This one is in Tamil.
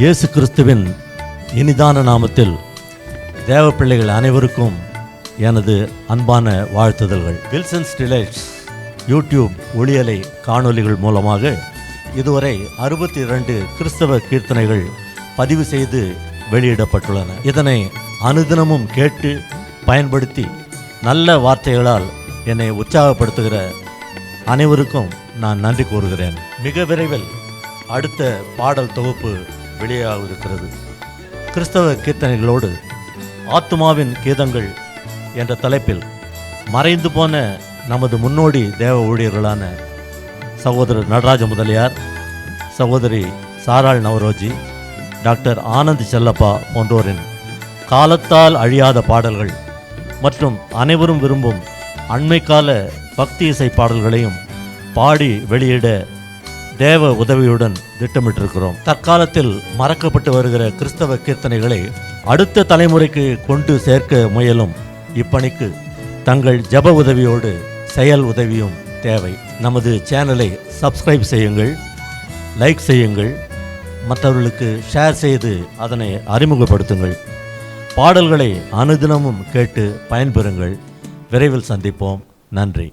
இயேசு கிறிஸ்துவின் இனிதான நாமத்தில் தேவ பிள்ளைகள் அனைவருக்கும் எனது அன்பான வாழ்த்துதல்கள். வில்சன்ஸ் டிலைட்ஸ் யூடியூப் ஒளியலை காணொலிகள் மூலமாக இதுவரை அறுபத்தி இரண்டு கிறிஸ்தவ கீர்த்தனைகள் பதிவு செய்து வெளியிடப்பட்டுள்ளன. இதனை அனுதினமும் கேட்டு பயன்படுத்தி நல்ல வார்த்தைகளால் என்னை உற்சாகப்படுத்துகிற அனைவருக்கும் நான் நன்றி கூறுகிறேன். மிக விரைவில் அடுத்த பாடல் தொகுப்பு வெளியாகிருக்கிறது கிறிஸ்தவ கீர்த்தனைகளோடு ஆத்துமாவின் கீதங்கள் என்ற தலைப்பில் மறைந்து போன நமது முன்னோடி தேவ ஊழியர்களான சகோதரர் நடராஜ முதலியார் சகோதரி சாராள் நவரோஜி டாக்டர் ஆனந்த் செல்லப்பா போன்றோரின் காலத்தால் அழியாத பாடல்கள் மற்றும் அனைவரும் விரும்பும் அண்மைக்கால பக்தி இசை பாடல்களையும் பாடி வெளியிட தேவ உதவியுடன் திட்டமிட்டிருக்கிறோம். தற்காலத்தில் மறக்கப்பட்டு வருகிற கிறிஸ்தவ கீர்த்தனைகளை அடுத்த தலைமுறைக்கு கொண்டு சேர்க்க முயலும். இப்பணிக்கு தங்கள் ஜெப உதவியோடு செயல் உதவியும் தேவை. நமது சேனலை சப்ஸ்கிரைப் செய்யுங்கள் லைக் செய்யுங்கள் மற்றவர்களுக்கு ஷேர் செய்து அதனை அறிமுகப்படுத்துங்கள். பாடல்களை அனுதினமும் கேட்டு பயன்பெறுங்கள். விரைவில் சந்திப்போம். நன்றி.